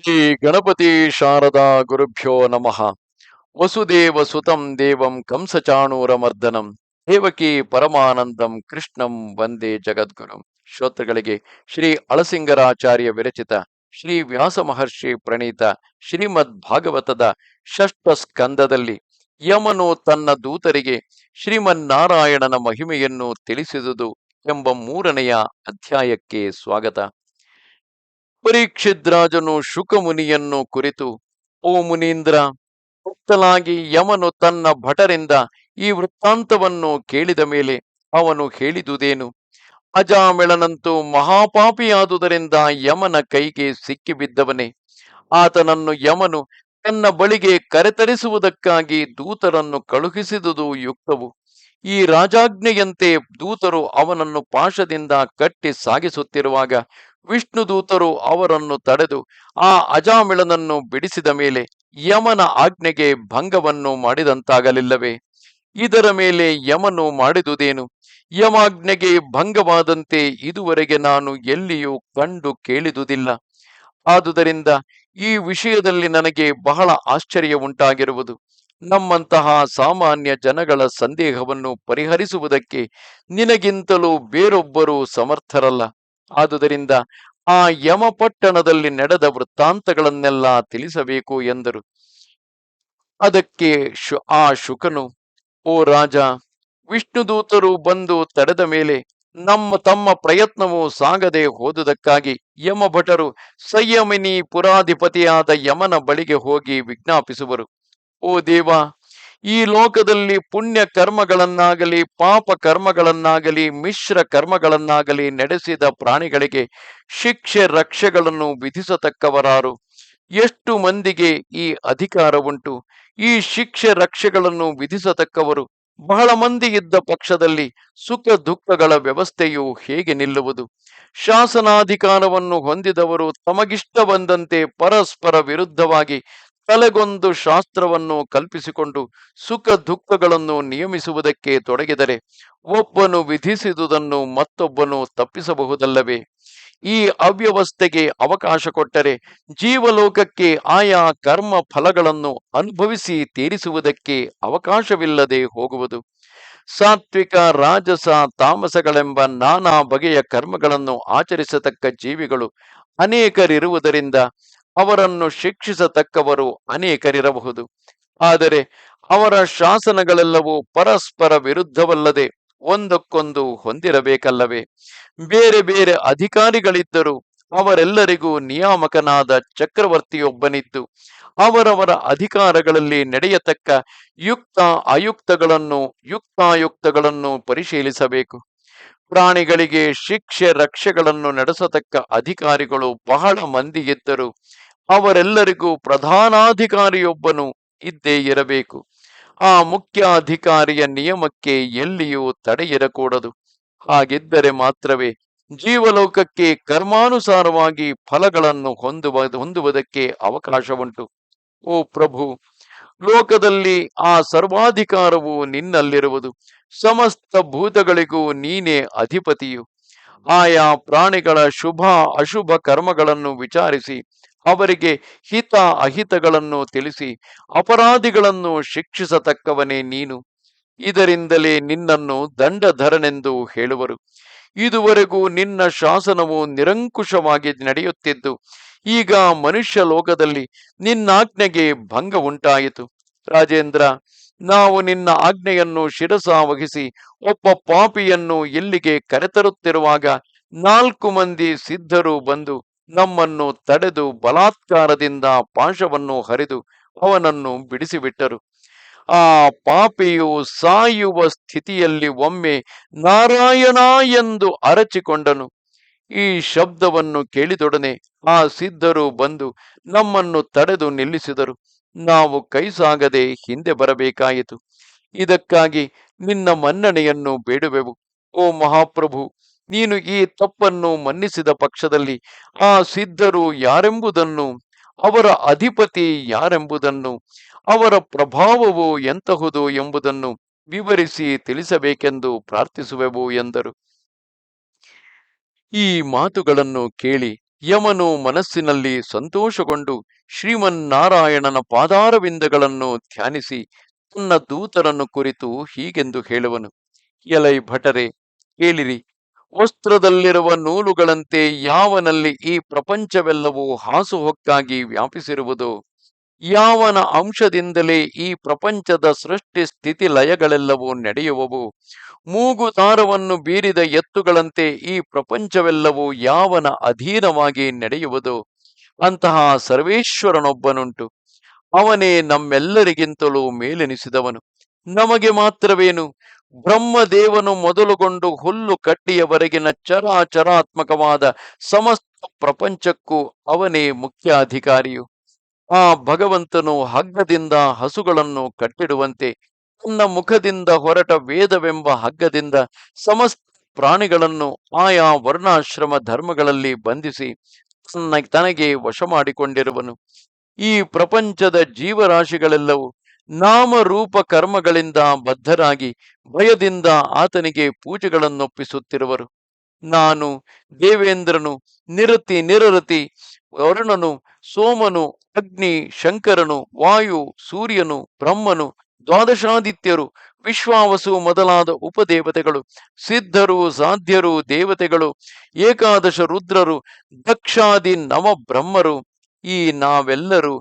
ಶ್ರೀ ಗಣಪತಿ ಶಾರದಾ ಗುರುಭ್ಯೋ ನಮಃ. ವಸುದೇವ ಸುತಂ ದೇವಂ ಕಂಸಚಾಣೂರಮರ್ದನಂ. ದೇವಕಿ ಪರಮಾನಂದಂ ಕೃಷ್ಣಂ ವಂದೇ ಜಗದ್ಗುರುಂ. ಶ್ರೋತೃಗಳಿಗೆ ಶ್ರೀ ಅಳಸಿಂಗರಾಚಾರ್ಯ ವಿರಚಿತ ಶ್ರೀ ವ್ಯಾಸ ಮಹರ್ಷಿ ಪ್ರಣೀತ ಶ್ರೀಮದ್ ಭಾಗವತದ ಷಷ್ಠ ಸ್ಕಂದದಲ್ಲಿ ಯಮನು ತನ್ನ ದೂತರಿಗೆ ಶ್ರೀಮನ್ನಾರಾಯಣನ ಮಹಿಮೆಯನ್ನು ತಿಳಿಸಿದುದು ಎಂಬ ಮೂರನೆಯ ಅಧ್ಯಾಯಕ್ಕೆ ಸ್ವಾಗತ. ಪರೀಕ್ಷಿದ್ರಾಜನು ಶುಕಮುನಿಯನ್ನು ಕುರಿತು, ಓ ಮುನೀಂದ್ರ ಮುಕ್ತಲಾಗಿ ಯಮನು ತನ್ನ ಭಟರಿಂದ ಈ ವೃತ್ತಾಂತವನ್ನು ಕೇಳಿದ ಮೇಲೆ ಅವನು ಹೇಳಿದುದೇನು? ಅಜಾಮಿಳನಂತೂ ಮಹಾಪಾಪಿಯಾದುದರಿಂದ ಯಮನ ಕೈಗೆ ಸಿಕ್ಕಿಬಿದ್ದವನೇ. ಆತನನ್ನು ಯಮನು ತನ್ನ ಬಳಿಗೆ ಕರೆತರಿಸುವುದಕ್ಕಾಗಿ ದೂತರನ್ನು ಕಳುಹಿಸಿದುದು ಯುಕ್ತವು. ಈ ರಾಜಾಜ್ಞೆಯಂತೆ ದೂತರು ಅವನನ್ನು ಪಾಶದಿಂದ ಕಟ್ಟಿ ಸಾಗಿಸುತ್ತಿರುವಾಗ ವಿಷ್ಣು ದೂತರು ಅವರನ್ನು ತಡೆದು ಆ ಅಜಾಮಿಳನನ್ನು ಬಿಡಿಸಿದ ಮೇಲೆ ಯಮನ ಆಜ್ಞೆಗೆ ಭಂಗವನ್ನು ಮಾಡಿದಂತಾಗಲಿಲ್ಲವೇ? ಇದರ ಮೇಲೆ ಯಮನು ಮಾಡಿದುದೇನು? ಯಮಾಜ್ಞೆಗೆ ಭಂಗವಾದಂತೆ ಇದುವರೆಗೆ ನಾನು ಎಲ್ಲಿಯೂ ಕಂಡು ಕೇಳಿದುದಿಲ್ಲ. ಆದುದರಿಂದ ಈ ವಿಷಯದಲ್ಲಿ ನನಗೆ ಬಹಳ ಆಶ್ಚರ್ಯ ಉಂಟಾಗಿರುವುದು. ನಮ್ಮಂತಹ ಸಾಮಾನ್ಯ ಜನಗಳ ಸಂದೇಹವನ್ನು ಪರಿಹರಿಸುವುದಕ್ಕೆ ನಿನಗಿಂತಲೂ ಬೇರೊಬ್ಬರು ಸಮರ್ಥರಲ್ಲ. ಆದುದರಿಂದ ಆ ಯಮಪಟ್ಟಣದಲ್ಲಿ ನಡೆದ ವೃತ್ತಾಂತಗಳನ್ನೆಲ್ಲ ತಿಳಿಸಬೇಕು ಎಂದರು. ಅದಕ್ಕೆ ಆ ಶುಕನು, ಓ ರಾಜ ವಿಷ್ಣುದೂತರು ಬಂದು ತಡೆದ ಮೇಲೆ ನಮ್ಮ ತಮ್ಮ ಪ್ರಯತ್ನವು ಸಾಗದೆ ಹೋದುದಕ್ಕಾಗಿ ಯಮಭಟರು ಸಂಯಮಿನಿ ಪುರಾಧಿಪತಿಯಾದ ಯಮನ ಬಳಿಗೆ ಹೋಗಿ ವಿಜ್ಞಾಪಿಸುವರು. ಓ ದೇವ ಈ ಲೋಕದಲ್ಲಿ ಪುಣ್ಯ ಕರ್ಮಗಳನ್ನಾಗಲಿ ಪಾಪ ಕರ್ಮಗಳನ್ನಾಗಲಿ ಮಿಶ್ರ ಕರ್ಮಗಳನ್ನಾಗಲಿ ನಡೆಸಿದ ಪ್ರಾಣಿಗಳಿಗೆ ಶಿಕ್ಷೆ, ರಕ್ಷೆಗಳನ್ನು ವಿಧಿಸತಕ್ಕವರಾರು. ಎಷ್ಟು ಮಂದಿಗೆ ಈ ಅಧಿಕಾರ ಉಂಟು ಈ ಶಿಕ್ಷೆ, ರಕ್ಷೆಗಳನ್ನು ವಿಧಿಸತಕ್ಕವರು ಬಹಳ ಮಂದಿ ಇದ್ದ ಪಕ್ಷದಲ್ಲಿ ಸುಖ ದುಃಖಗಳ ವ್ಯವಸ್ಥೆಯು ಹೇಗೆ ನಿಲ್ಲುವುದು? ಶಾಸನಾಧಿಕಾರವನ್ನು ಹೊಂದಿದವರು ತಮಗಿಷ್ಟ ಬಂದಂತೆ ಪರಸ್ಪರ ವಿರುದ್ಧವಾಗಿ ತಲೆಗೊಂದು ಶಾಸ್ತ್ರವನ್ನು ಕಲ್ಪಿಸಿಕೊಂಡು ಸುಖ ದುಃಖಗಳನ್ನು ನಿಯಮಿಸುವುದಕ್ಕೆ ತೊಡಗಿದರೆ ಒಬ್ಬನು ವಿಧಿಸಿದುದನ್ನು ಮತ್ತೊಬ್ಬನು ತಪ್ಪಿಸಬಹುದಲ್ಲವೇ? ಈ ಅವ್ಯವಸ್ಥೆಗೆ ಅವಕಾಶ ಕೊಟ್ಟರೆ ಜೀವಲೋಕಕ್ಕೆ ಆಯಾ ಕರ್ಮ ಫಲಗಳನ್ನು ಅನುಭವಿಸಿ ತೀರಿಸುವುದಕ್ಕೆ ಅವಕಾಶವಿಲ್ಲದೆ ಹೋಗುವುದು. ಸಾತ್ವಿಕ, ರಾಜಸ, ತಾಮಸಗಳೆಂಬ ನಾನಾ ಬಗೆಯ ಕರ್ಮಗಳನ್ನು ಆಚರಿಸತಕ್ಕ ಜೀವಿಗಳು ಅನೇಕರಿರುವುದರಿಂದ ಅವರನ್ನು ಶಿಕ್ಷಿಸತಕ್ಕವರು ಅನೇಕರಿರಬಹುದು. ಆದರೆ ಅವರ ಶಾಸನಗಳೆಲ್ಲವೂ ಪರಸ್ಪರ ವಿರುದ್ಧವಲ್ಲದೆ ಒಂದಕ್ಕೊಂದು ಹೊಂದಿರಬೇಕಲ್ಲವೇ? ಬೇರೆ ಬೇರೆ ಅಧಿಕಾರಿಗಳಿದ್ದರೂ ಅವರೆಲ್ಲರಿಗೂ ನಿಯಾಮಕನಾದ ಚಕ್ರವರ್ತಿಯೊಬ್ಬನಿದ್ದು, ಅವರವರ ಅಧಿಕಾರಗಳಲ್ಲಿ ನಡೆಯತಕ್ಕ ಯುಕ್ತ ಅಯುಕ್ತಗಳನ್ನು ಯುಕ್ತಾಯುಕ್ತಗಳನ್ನು ಪರಿಶೀಲಿಸಬೇಕು. ಪ್ರಾಣಿಗಳಿಗೆ ಶಿಕ್ಷೆ, ರಕ್ಷೆಗಳನ್ನು ನಡೆಸತಕ್ಕ ಅಧಿಕಾರಿಗಳು ಬಹಳ ಮಂದಿ ಇದ್ದರು. ಅವರೆಲ್ಲರಿಗೂ ಪ್ರಧಾನಾಧಿಕಾರಿಯೊಬ್ಬನು ಇದ್ದೇ ಇರಬೇಕು. ಆ ಮುಖ್ಯ ಅಧಿಕಾರಿಯ ನಿಯಮಕ್ಕೆ ಎಲ್ಲಿಯೂ ತಡೆಯಿರಕೂಡದು ಹಾಗಿದ್ದರೆ ಮಾತ್ರವೇ ಜೀವಲೋಕಕ್ಕೆ ಕರ್ಮಾನುಸಾರವಾಗಿ ಫಲಗಳನ್ನು ಹೊಂದುವ, ಹೊಂದುವುದಕ್ಕೆ ಅವಕಾಶವುಂಟು. ಓ ಪ್ರಭು ಲೋಕದಲ್ಲಿ ಆ ಸರ್ವಾಧಿಕಾರವು ನಿನ್ನಲ್ಲಿರುವುದು. ಸಮಸ್ತ ಭೂತಗಳಿಗೂ ನೀನೇ ಅಧಿಪತಿಯು. ಆಯಾ ಪ್ರಾಣಿಗಳ ಶುಭ, ಅಶುಭ ಕರ್ಮಗಳನ್ನು ವಿಚಾರಿಸಿ, ಅವರಿಗೆ ಹಿತ, ಅಹಿತಗಳನ್ನು ತಿಳಿಸಿ, ಅಪರಾಧಿಗಳನ್ನು ಶಿಕ್ಷಿಸತಕ್ಕವನೇ ನೀನು. ಇದರಿಂದಲೇ ನಿನ್ನನ್ನು ದಂಡಧರನೆಂದು ಹೇಳುವರು. ಇದುವರೆಗೂ ನಿನ್ನ ಶಾಸನವು ನಿರಂಕುಶವಾಗಿ ನಡೆಯುತ್ತಿದ್ದು ಈಗ ಮನುಷ್ಯ ಲೋಕದಲ್ಲಿ ನಿನ್ನಾಜ್ಞೆಗೆ ಭಂಗ ಉಂಟಾಯಿತು. ರಾಜೇಂದ್ರ, ನಾವು ನಿನ್ನ ಆಜ್ಞೆಯನ್ನು ಶಿರಸ ವಹಿಸಿ ಒಬ್ಬ ಪಾಪಿಯನ್ನು ಇಲ್ಲಿಗೆ ಕರೆತರುತ್ತಿರುವಾಗ ನಾಲ್ಕು ಮಂದಿ ಸಿದ್ಧರು ಬಂದು ನಮ್ಮನ್ನು ತಡೆದು ಬಲಾತ್ಕಾರದಿಂದ ಪಾಶವನ್ನು ಹರಿದು ಅವನನ್ನು ಬಿಡಿಸಿಬಿಟ್ಟರು. ಆ ಪಾಪಿಯು ಸಾಯುವ ಸ್ಥಿತಿಯಲ್ಲಿ ಒಮ್ಮೆ ನಾರಾಯಣ ಎಂದು ಅರಚಿಕೊಂಡನು. ಈ ಶಬ್ದವನ್ನು ಕೇಳಿದೊಡನೆ ಆ ಸಿದ್ಧರು ಬಂದು ನಮ್ಮನ್ನು ತಡೆದು ನಿಲ್ಲಿಸಿದರು. ನಾವು ಕೈ ಸಾಗದೆ ಹಿಂದೆ ಬರಬೇಕಾಯಿತು. ಇದಕ್ಕಾಗಿ ನಿನ್ನ ಮನ್ನಣೆಯನ್ನು ಬೇಡುವೆವು. ಓ ಮಹಾಪ್ರಭು, ನೀನು ಈ ತಪ್ಪನ್ನು ಮನ್ನಿಸಿದ ಪಕ್ಷದಲ್ಲಿ ಆ ಸಿದ್ಧರು ಯಾರೆಂಬುದನ್ನು, ಅವರ ಅಧಿಪತಿ ಯಾರೆಂಬುದನ್ನು, ಅವರ ಪ್ರಭಾವವು ಎಂತಹುದು ಎಂಬುದನ್ನು ವಿವರಿಸಿ ತಿಳಿಸಬೇಕೆಂದು ಪ್ರಾರ್ಥಿಸುವೆವು ಎಂದರು. ಈ ಮಾತುಗಳನ್ನು ಕೇಳಿ ಯಮನು ಮನಸ್ಸಿನಲ್ಲಿ ಸಂತೋಷಗೊಂಡು ಶ್ರೀಮನ್ನಾರಾಯಣನ ಪಾದಾರವಿಂದಗಳನ್ನು ಧ್ಯಾನಿಸಿ ತನ್ನ ದೂತರನ್ನು ಕುರಿತು ಹೀಗೆಂದು ಹೇಳುವನು. ಎಲೈ ಭಟರೆ, ಕೇಳಿರಿ, ವಸ್ತ್ರದಲ್ಲಿರುವ ನೂಲುಗಳಂತೆ ಯಾವನಲ್ಲಿ ಈ ಪ್ರಪಂಚವೆಲ್ಲವೂ ಹಾಸುಹೊಕ್ಕಾಗಿ ವ್ಯಾಪಿಸಿರುವುದೋ? ಯಾವನ ಅಂಶದಿಂದಲೇ ಈ ಪ್ರಪಂಚದ ಸೃಷ್ಟಿ ಸ್ಥಿತಿ ಲಯಗಳೆಲ್ಲವೂ ನಡೆಯುವವು? ಮೂಗು ತಾರವನ್ನು ಬೀರಿದ ಎತ್ತುಗಳಂತೆ ಈ ಪ್ರಪಂಚವೆಲ್ಲವೂ ಯಾವನ ಅಧೀನವಾಗಿ ನಡೆಯುವುದು? ಅಂತಹ ಸರ್ವೇಶ್ವರನೊಬ್ಬನುಂಟು. ಅವನೇ ನಮ್ಮೆಲ್ಲರಿಗಿಂತಲೂ ಮೇಲೆನಿಸಿದವನು. ನಮಗೆ ಮಾತ್ರವೇನು? ಬ್ರಹ್ಮದೇವನು ಮೊದಲುಗೊಂಡು ಹುಲ್ಲು ಕಟ್ಟಿಯವರೆಗಿನ ಚರಾಚರಾತ್ಮಕವಾದ ಸಮಸ್ತ ಪ್ರಪಂಚಕ್ಕೂ ಅವನೇ ಮುಖ್ಯ ಅಧಿಕಾರಿಯು ಆ ಭಗವಂತನು ಹಗ್ಗದಿಂದ ಹಸುಗಳನ್ನು ಕಟ್ಟಿಡುವಂತೆ, ತನ್ನ ಮುಖದಿಂದ ಹೊರಟ ವೇದವೆಂಬ ಹಗ್ಗದಿಂದ ಸಮಸ್ತ ಪ್ರಾಣಿಗಳನ್ನು ಆಯಾ ವರ್ಣಾಶ್ರಮ ಧರ್ಮಗಳಲ್ಲಿ ಬಂಧಿಸಿ ತನ್ನ ತನಗೆ ವಶ ಮಾಡಿಕೊಂಡಿರುವನು ಈ ಪ್ರಪಂಚದ ಜೀವರಾಶಿಗಳೆಲ್ಲವೂ ನಾಮರೂಪ ಕರ್ಮಗಳಿಂದ ಬದ್ಧರಾಗಿ ಭಯದಿಂದ ಆತನಿಗೆ ಪೂಜೆಗಳನ್ನೊಪ್ಪಿಸುತ್ತಿರುವರು. ನಾನು ದೇವೇಂದ್ರನು, ನಿರತಿ ನಿರರತಿ ವರುಣನು, ಸೋಮನು ಅಗ್ನಿ, ಶಂಕರನು, ವಾಯು, ಸೂರ್ಯನು, ಬ್ರಹ್ಮನು, ದ್ವಾದಶಾದಿತ್ಯರು, ವಿಶ್ವಾವಸು ಮೊದಲಾದ ಉಪದೇವತೆಗಳು, ಸಿದ್ಧರು, ಸಾಧ್ಯರು, ದೇವತೆಗಳು, ಏಕಾದಶ ರುದ್ರರು, ದಕ್ಷಾದಿ ನವ ಬ್ರಹ್ಮರು ಈ ನಾವೆಲ್ಲರೂ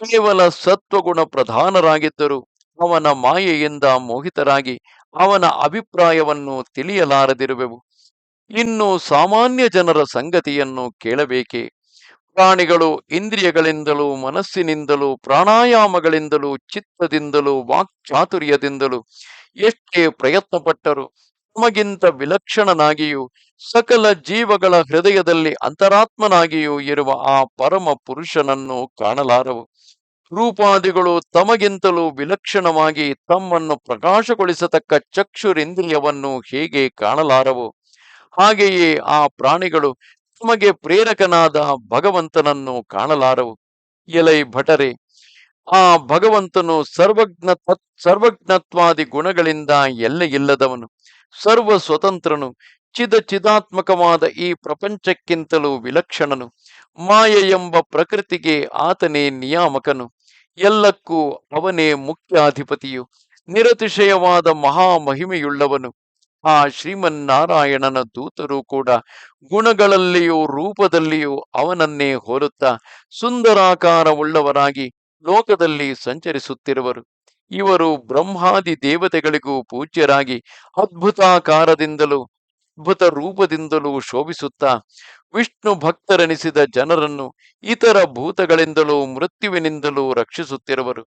ಕೇವಲ ಸತ್ವಗುಣ ಪ್ರಧಾನರಾಗಿದ್ದರು. ಅವನ ಮಾಯೆಯಿಂದ ಮೋಹಿತರಾಗಿ ಅವನ ಅಭಿಪ್ರಾಯವನ್ನು ತಿಳಿಯಲಾರದಿರುವೆವು. ಇನ್ನು ಸಾಮಾನ್ಯ ಜನರ ಸಂಗತಿಯನ್ನು ಕೇಳಬೇಕೆ? ಪ್ರಾಣಿಗಳು ಇಂದ್ರಿಯಗಳಿಂದಲೂ, ಮನಸ್ಸಿನಿಂದಲೂ, ಪ್ರಾಣಾಯಾಮಗಳಿಂದಲೂ, ಚಿತ್ತದಿಂದಲೂ, ವಾಕ್ಚಾತುರ್ಯದಿಂದಲೂ ಎಷ್ಟೇ ಪ್ರಯತ್ನ ಪಟ್ಟರು ತಮಗಿಂತ ವಿಲಕ್ಷಣನಾಗಿಯೂ, ಸಕಲ ಜೀವಗಳ ಹೃದಯದಲ್ಲಿ ಅಂತರಾತ್ಮನಾಗಿಯೂ ಇರುವ ಆ ಪರಮ ಪುರುಷನನ್ನು ಕಾಣಲಾರವು. ರೂಪಾದಿಗಳು ತಮಗಿಂತಲೂ ವಿಲಕ್ಷಣವಾಗಿ ತಮ್ಮನ್ನು ಪ್ರಕಾಶಗೊಳಿಸತಕ್ಕ ಚಕ್ಷುರಿಂದ್ರಿಯವನ್ನು ಹೇಗೆ ಕಾಣಲಾರವು? ಹಾಗೆಯೇ ಆ ಪ್ರಾಣಿಗಳು ತಮಗೆ ಪ್ರೇರಕನಾದ ಭಗವಂತನನ್ನು ಕಾಣಲಾರವು. ಎಲೈ ಭಟರೆ, ಆ ಭಗವಂತನು ಸರ್ವಜ್ಞ ಸರ್ವಜ್ಞತ್ವಾದಿ ಗುಣಗಳಿಂದ ಎಲ್ಲೆಯಿಲ್ಲದವನು ಸರ್ವ ಸ್ವತಂತ್ರನು, ಚಿದ ಚಿದಾತ್ಮಕವಾದ ಈ ಪ್ರಪಂಚಕ್ಕಿಂತಲೂ ವಿಲಕ್ಷಣನು, ಮಾಯ ಎಂಬ ಪ್ರಕೃತಿಗೆ ಆತನೇ ನಿಯಾಮಕನು, ಎಲ್ಲಕ್ಕೂ ಅವನೇ ಮುಖ್ಯಾಧಿಪತಿಯು, ನಿರತಿಶಯವಾದ ಮಹಾಮಹಿಮೆಯುಳ್ಳವನು. ಆ ಶ್ರೀಮನ್ನಾರಾಯಣನ ದೂತರು ಕೂಡ ಗುಣಗಳಲ್ಲಿಯೂ ರೂಪದಲ್ಲಿಯೂ ಅವನನ್ನೇ ಹೋಲುತ್ತಾ ಸುಂದರಾಕಾರವುಳ್ಳವರಾಗಿ ಲೋಕದಲ್ಲಿ ಸಂಚರಿಸುತ್ತಿರುವರು. ಇವರು ಬ್ರಹ್ಮಾದಿ ದೇವತೆಗಳಿಗೂ ಪೂಜ್ಯರಾಗಿ ಅದ್ಭುತಾಕಾರದಿಂದಲೂ ಅದ್ಭುತ ರೂಪದಿಂದಲೂ ಶೋಭಿಸುತ್ತಾ ವಿಷ್ಣು ಭಕ್ತರೆನಿಸಿದ ಜನರನ್ನು ಇತರ ಭೂತಗಳಿಂದಲೂ ಮೃತ್ಯುವಿನಿಂದಲೂ ರಕ್ಷಿಸುತ್ತಿರುವರು.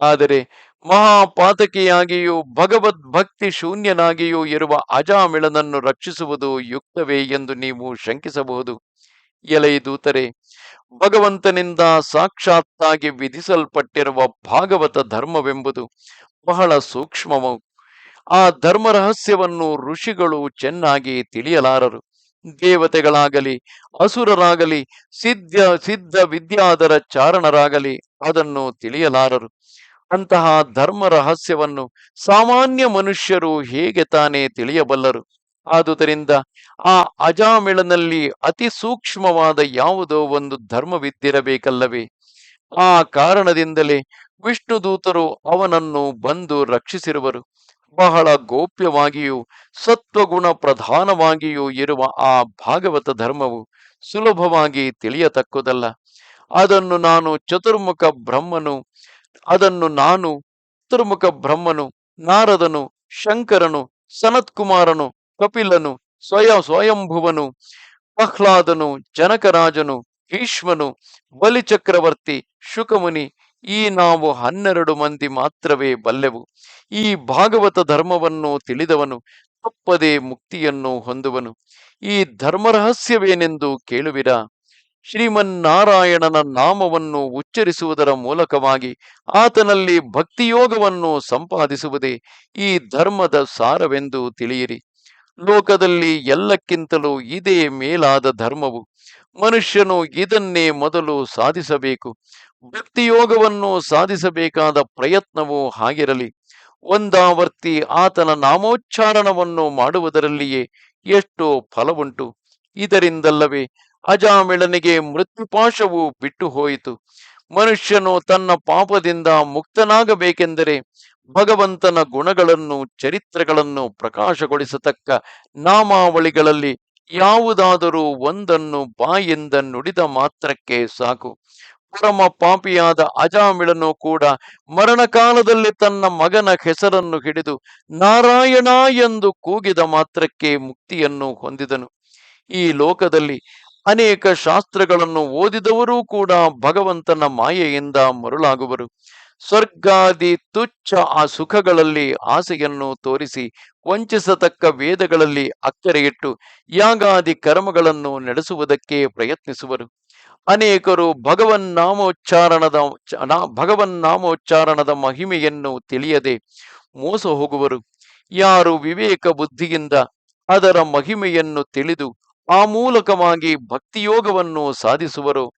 ಆದರೆ ಮಹಾಪಾತಕಿಯಾಗಿಯೂ ಭಗವದ್ ಭಕ್ತಿ ಶೂನ್ಯನಾಗಿಯೂ ಇರುವ ಅಜಾಮಿಳನನ್ನು ರಕ್ಷಿಸುವುದು ಯುಕ್ತವೇ ಎಂದು ನೀವು ಶಂಕಿಸಬಹುದು. ಎಲೈ ದೂತರೆ, ಭಗವಂತನಿಂದ ಸಾಕ್ಷಾತ್ತಾಗಿ ವಿಧಿಸಲ್ಪಟ್ಟಿರುವ ಭಾಗವತ ಧರ್ಮವೆಂಬುದು ಬಹಳ ಸೂಕ್ಷ್ಮವು. ಆ ಧರ್ಮ ರಹಸ್ಯವನ್ನು ಋಷಿಗಳು ಚೆನ್ನಾಗಿ ತಿಳಿಯಲಾರರು. ದೇವತೆಗಳಾಗಲಿ, ಅಸುರರಾಗಲಿ, ಸಿದ್ಧ ಸಿದ್ಧ ವಿದ್ಯಾಧರ ಚಾರಣರಾಗಲಿ ಅದನ್ನು ತಿಳಿಯಲಾರರು. ಅಂತಹ ಧರ್ಮ ರಹಸ್ಯವನ್ನು ಸಾಮಾನ್ಯ ಮನುಷ್ಯರು ಹೇಗೆ ತಾನೇ ತಿಳಿಯಬಲ್ಲರು? ಆದುದರಿಂದ ಆ ಅಜಾಮಿಳನಲ್ಲಿ ಅತಿ ಸೂಕ್ಷ್ಮವಾದ ಯಾವುದೋ ಒಂದು ಧರ್ಮವಿದ್ದಿರಬೇಕಲ್ಲವೇ? ಆ ಕಾರಣದಿಂದಲೇ ವಿಷ್ಣು ದೂತರು ಅವನನ್ನು ಬಂದು ರಕ್ಷಿಸಿರುವರು. ಬಹಳ ಗೋಪ್ಯವಾಗಿಯೂ ಸತ್ವಗುಣ ಪ್ರಧಾನವಾಗಿಯೂ ಇರುವ ಆ ಭಾಗವತ ಧರ್ಮವು ಸುಲಭವಾಗಿ ತಿಳಿಯತಕ್ಕುದಲ್ಲ. ಅದನ್ನು ನಾನು ಚತುರ್ಮುಖ ಬ್ರಹ್ಮನು ಅದನ್ನು ನಾನು ಚತುರ್ಮುಖ ಬ್ರಹ್ಮನು, ನಾರದನು, ಶಂಕರನು, ಸನತ್ಕುಮಾರನು, ಕಪಿಲನು, ಸ್ವಯ, ಸ್ವಯಂಭುವನು, ಪ್ರಹ್ಲಾದನು, ಜನಕರಾಜನು, ಭೀಷ್ಮನು, ಬಲಿಚಕ್ರವರ್ತಿ, ಶುಕಮುನಿ, ಈ ನಾವು ಹನ್ನೆರಡು ಮಂದಿ ಮಾತ್ರವೇ ಬಲ್ಲೆವು. ಈ ಭಾಗವತ ಧರ್ಮವನ್ನು ತಿಳಿದವನು ತಪ್ಪದೆ ಮುಕ್ತಿಯನ್ನು ಹೊಂದುವನು. ಈ ಧರ್ಮರಹಸ್ಯವೇನೆಂದು ಕೇಳುವಿರಾ? ಶ್ರೀಮನ್ನಾರಾಯಣನ ನಾಮವನ್ನು ಉಚ್ಚರಿಸುವುದರ ಮೂಲಕವಾಗಿ ಆತನಲ್ಲಿ ಭಕ್ತಿಯೋಗವನ್ನು ಸಂಪಾದಿಸುವುದೇ ಈ ಧರ್ಮದ ಸಾರವೆಂದು ತಿಳಿಯಿರಿ. ಲೋಕದಲ್ಲಿ ಎಲ್ಲಕ್ಕಿಂತಲೂ ಇದೇ ಮೇಲಾದ ಧರ್ಮವು. ಮನುಷ್ಯನು ಇದನ್ನೇ ಮೊದಲು ಸಾಧಿಸಬೇಕು. ಭಕ್ತಿಯೋಗವನ್ನು ಸಾಧಿಸಬೇಕಾದ ಪ್ರಯತ್ನವೂ ಹಾಗಿರಲಿ. ಒಂದಾವರ್ತಿ ಆತನ ನಾಮೋಚ್ಚಾರಣವನ್ನು ಮಾಡುವುದರಲ್ಲಿಯೇ ಎಷ್ಟೋ ಫಲವುಂಟು. ಇದರಿಂದಲ್ಲವೇ ಅಜಾಮಿಳನಿಗೆ ಮೃತ್ಯುಪಾಶವು ಬಿಟ್ಟು ಹೋಯಿತು ಮನುಷ್ಯನು ತನ್ನ ಪಾಪದಿಂದ ಮುಕ್ತನಾಗಬೇಕೆಂದರೆ ಭಗವಂತನ ಗುಣಗಳನ್ನು, ಚರಿತ್ರೆಗಳನ್ನು ಪ್ರಕಾಶಗೊಳಿಸತಕ್ಕ ನಾಮಾವಳಿಗಳಲ್ಲಿ ಯಾವುದಾದರೂ ಒಂದನ್ನು ಬಾಯಿಂದ ನುಡಿದ ಮಾತ್ರಕ್ಕೆ ಸಾಕು. ಪರಮ ಪಾಪಿಯಾದ ಅಜಾಮಿಳನು ಕೂಡ ಮರಣಕಾಲದಲ್ಲಿ ತನ್ನ ಮಗನ ಹೆಸರನ್ನು ಹಿಡಿದು ನಾರಾಯಣ ಎಂದು ಕೂಗಿದ ಮಾತ್ರಕ್ಕೆ ಮುಕ್ತಿಯನ್ನು ಹೊಂದಿದನು. ಈ ಲೋಕದಲ್ಲಿ ಅನೇಕ ಶಾಸ್ತ್ರಗಳನ್ನು ಓದಿದವರೂ ಕೂಡ ಭಗವಂತನ ಮಾಯೆಯಿಂದ ಮರುಳಾಗುವರು. ಸ್ವರ್ಗಾದಿ ತುಚ್ಛ ಆ ಸುಖಗಳಲ್ಲಿ ಆಸೆಯನ್ನು ತೋರಿಸಿ ವಂಚಿಸತಕ್ಕ ವೇದಗಳಲ್ಲಿ ಅಕ್ಕರೆಯಿಟ್ಟು ಯಾಗಾದಿ ಕರ್ಮಗಳನ್ನು ನಡೆಸುವುದಕ್ಕೆ ಪ್ರಯತ್ನಿಸುವರು. ಅನೇಕರು ಭಗವನ್ನಾಮೋಚ್ಚಾರಣದ ಭಗವನ್ನಾಮೋಚ್ಚಾರಣದ ಮಹಿಮೆಯನ್ನು ತಿಳಿಯದೆ ಮೋಸ ಹೋಗುವರು. ಯಾರು ವಿವೇಕ ಬುದ್ಧಿಯಿಂದ ಅದರ ಮಹಿಮೆಯನ್ನು ತಿಳಿದು ಆ ಮೂಲಕವಾಗಿ ಭಕ್ತಿಯೋಗವನ್ನು ಸಾಧಿಸುವರು.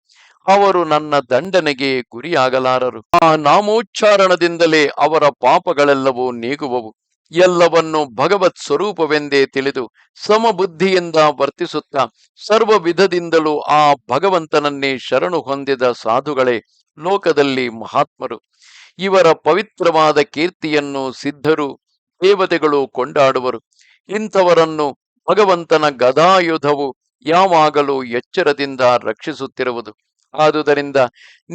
ಅವರು ನನ್ನ ದಂಡನೆಗೆ ಗುರಿಯಾಗಲಾರರು. ಆ ನಾಮೋಚ್ಚಾರಣದಿಂದಲೇ ಅವರ ಪಾಪಗಳೆಲ್ಲವೂ ನೀಗುವವು. ಎಲ್ಲವನ್ನು ಭಗವತ್ ಸ್ವರೂಪವೆಂದೇ ತಿಳಿದು ಸಮಬುದ್ಧಿಯಿಂದ ವರ್ತಿಸುತ್ತಾ ಸರ್ವ ವಿಧದಿಂದಲೂ ಆ ಭಗವಂತನನ್ನೇ ಶರಣು ಹೊಂದಿದ ಸಾಧುಗಳೇ ಲೋಕದಲ್ಲಿ ಮಹಾತ್ಮರು. ಇವರ ಪವಿತ್ರವಾದ ಕೀರ್ತಿಯನ್ನು ಸಿದ್ಧರು, ದೇವತೆಗಳು ಕೊಂಡಾಡುವರು. ಇಂಥವರನ್ನು ಭಗವಂತನ ಗದಾಯುಧವು ಯಾವಾಗಲೂ ಎಚ್ಚರದಿಂದ ರಕ್ಷಿಸುತ್ತಿರುವುದು. ಆದುದರಿಂದ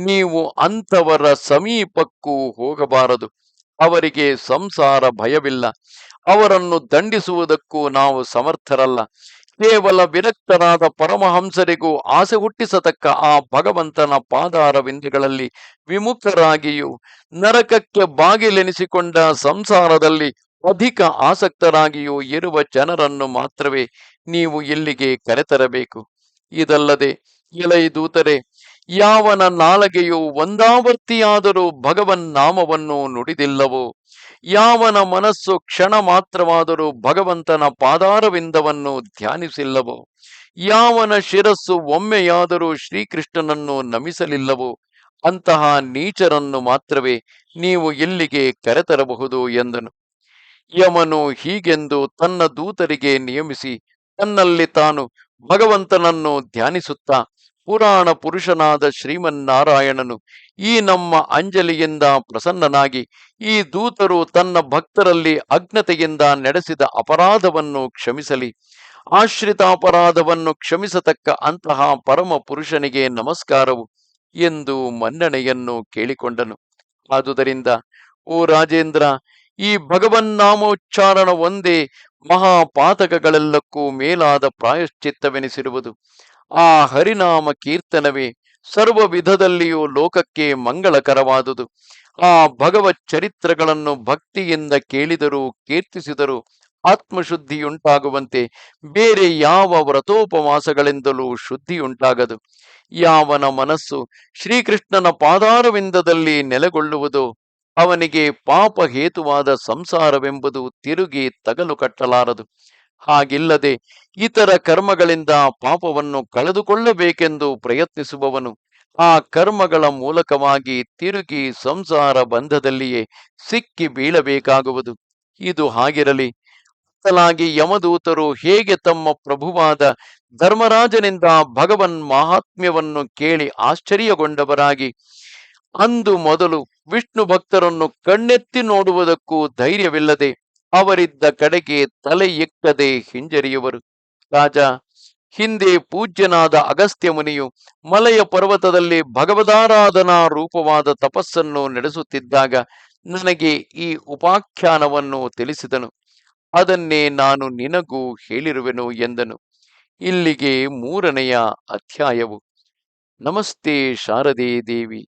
ನೀವು ಅಂಥವರ ಸಮೀಪಕ್ಕೂ ಹೋಗಬಾರದು. ಅವರಿಗೆ ಸಂಸಾರ ಭಯವಿಲ್ಲ. ಅವರನ್ನು ದಂಡಿಸುವುದಕ್ಕೂ ನಾವು ಸಮರ್ಥರಲ್ಲ. ಕೇವಲ ವಿರಕ್ತರಾದ ಪರಮಹಂಸರಿಗೂ ಆಸೆ ಹುಟ್ಟಿಸತಕ್ಕ ಆ ಭಗವಂತನ ಪಾದಾರವಿಂದಗಳಲ್ಲಿ ವಿಮುಖರಾಗಿಯೂ ನರಕಕ್ಕೆ ಬಾಗಿಲೆನಿಸಿಕೊಂಡ ಸಂಸಾರದಲ್ಲಿ ಅಧಿಕ ಆಸಕ್ತರಾಗಿಯೂ ಇರುವ ಜನರನ್ನು ಮಾತ್ರವೇ ನೀವು ಇಲ್ಲಿಗೆ ಕರೆತರಬೇಕು. ಇದಲ್ಲದೆ ಇಳೈ ದೂತರೆ, ಯಾವನ ನಾಲಗೆಯು ಒಂದಾವರ್ತಿಯಾದರೂ ಭಗವನ್ ನಾಮವನ್ನು ನುಡಿದಿಲ್ಲವೋ, ಯಾವನ ಮನಸ್ಸು ಕ್ಷಣ ಮಾತ್ರವಾದರೂ ಭಗವಂತನ ಪಾದಾರವಿಂದವನ್ನು ಧ್ಯಾನಿಸಿಲ್ಲವೋ, ಯಾವನ ಶಿರಸ್ಸು ಒಮ್ಮೆಯಾದರೂ ಶ್ರೀಕೃಷ್ಣನನ್ನು ನಮಿಸಲಿಲ್ಲವೋ, ಅಂತಹ ನೀಚರನ್ನು ಮಾತ್ರವೇ ನೀವು ಇಲ್ಲಿಗೆ ಕರೆತರಬಹುದು ಎಂದನು. ಯಮನು ಹೀಗೆಂದು ತನ್ನ ದೂತರಿಗೆ ನಿಯಮಿಸಿ ತನ್ನಲ್ಲಿ ತಾನು ಭಗವಂತನನ್ನು ಧ್ಯಾನಿಸುತ್ತಾ ಪುರಾಣ ಪುರುಷನಾದ ಶ್ರೀಮನ್ನಾರಾಯಣನು ಈ ನಮ್ಮ ಅಂಜಲಿಯಿಂದ ಪ್ರಸನ್ನನಾಗಿ ಈ ದೂತರು ತನ್ನ ಭಕ್ತರಲ್ಲಿ ಅಜ್ಞತೆಯಿಂದ ನಡೆಸಿದ ಅಪರಾಧವನ್ನು ಕ್ಷಮಿಸಲಿ. ಆಶ್ರಿತಾಪರಾಧವನ್ನು ಕ್ಷಮಿಸತಕ್ಕ ಅಂತಹ ಪರಮ ಪುರುಷನಿಗೆ ನಮಸ್ಕಾರವು ಎಂದು ಮನ್ನಣೆಯನ್ನು ಕೇಳಿಕೊಂಡನು. ಆದುದರಿಂದ, ಓ ರಾಜೇಂದ್ರ ಈ ಭಗವನ್ನಾಮೋಚ್ಚಾರಣ ಒಂದೇ ಮಹಾಪಾತಕಗಳೆಲ್ಲಕ್ಕೂ ಮೇಲಾದ ಪ್ರಾಯಶ್ಚಿತ್ತವೆನಿಸಿರುವುದು. ಆ ಹರಿನಾಮ ಕೀರ್ತನವೇ ಸರ್ವ ವಿಧದಲ್ಲಿಯೂ ಲೋಕಕ್ಕೆ ಮಂಗಳಕರವಾದುದು. ಆ ಭಗವತ್ ಚರಿತ್ರಗಳನ್ನು ಭಕ್ತಿಯಿಂದ ಕೇಳಿದರೂ ಕೀರ್ತಿಸಿದರೂ ಆತ್ಮಶುದ್ಧಿಯುಂಟಾಗುವಂತೆ ಬೇರೆ ಯಾವ ವ್ರತೋಪವಾಸಗಳಿಂದಲೂ ಶುದ್ಧಿಯುಂಟಾಗದು. ಯಾವನ ಮನಸ್ಸು ಶ್ರೀಕೃಷ್ಣನ ಪಾದಾರವಿಂದದಲ್ಲಿ ನೆಲೆಗೊಳ್ಳುವುದೋ ಅವನಿಗೆ ಪಾಪ ಹೇತುವಾದ ಸಂಸಾರವೆಂಬುದು ತಿರುಗಿ ತಗಲು ಕಟ್ಟಲಾರದು. ಹಾಗಿಲ್ಲದೆ ಇತರ ಕರ್ಮಗಳಿಂದ ಪಾಪವನ್ನು ಕಳೆದುಕೊಳ್ಳಬೇಕೆಂದು ಪ್ರಯತ್ನಿಸುವವನು ಆ ಕರ್ಮಗಳ ಮೂಲಕವಾಗಿ ತಿರುಗಿ ಸಂಸಾರ ಬಂಧದಲ್ಲಿಯೇ ಸಿಕ್ಕಿ ಬೀಳಬೇಕಾಗುವುದು. ಇದು ಹಾಗಿರಲಿ. ಅಸಲಾಗಿ ಯಮದೂತರು ಹೇಗೆ ತಮ್ಮ ಪ್ರಭುವಾದ ಧರ್ಮರಾಜನಿಂದ ಭಗವನ್ ಮಹಾತ್ಮ್ಯವನ್ನು ಕೇಳಿ ಆಶ್ಚರ್ಯಗೊಂಡವರಾಗಿ ಅಂದು ಮೊದಲು ವಿಷ್ಣು ಭಕ್ತರನ್ನು ಕಣ್ಣೆತ್ತಿ ನೋಡುವುದಕ್ಕೂ ಧೈರ್ಯವಿಲ್ಲದೆ ಅವರಿದ್ದ ಕಡೆಗೆ ತಲೆ ಎಕ್ಕದೆ ಹಿಂಜರಿಯುವರು. ರಾಜ, ಹಿಂದೆ ಪೂಜ್ಯನಾದ ಅಗಸ್ತ್ಯ ಮುನಿಯು ಮಲೆಯ ಪರ್ವತದಲ್ಲಿ ಭಗವದಾರಾಧನಾ ರೂಪವಾದ ತಪಸ್ಸನ್ನು ನಡೆಸುತ್ತಿದ್ದಾಗ ನನಗೆ ಈ ಉಪಾಖ್ಯಾನವನ್ನು ತಿಳಿಸಿದನು. ಅದನ್ನೇ ನಾನು ನಿನಗೂ ಹೇಳಿರುವೆನು ಎಂದನು. ಇಲ್ಲಿಗೆ ಮೂರನೆಯ ಅಧ್ಯಾಯವು. ನಮಸ್ತೆ ಶಾರದೆ ದೇವಿ.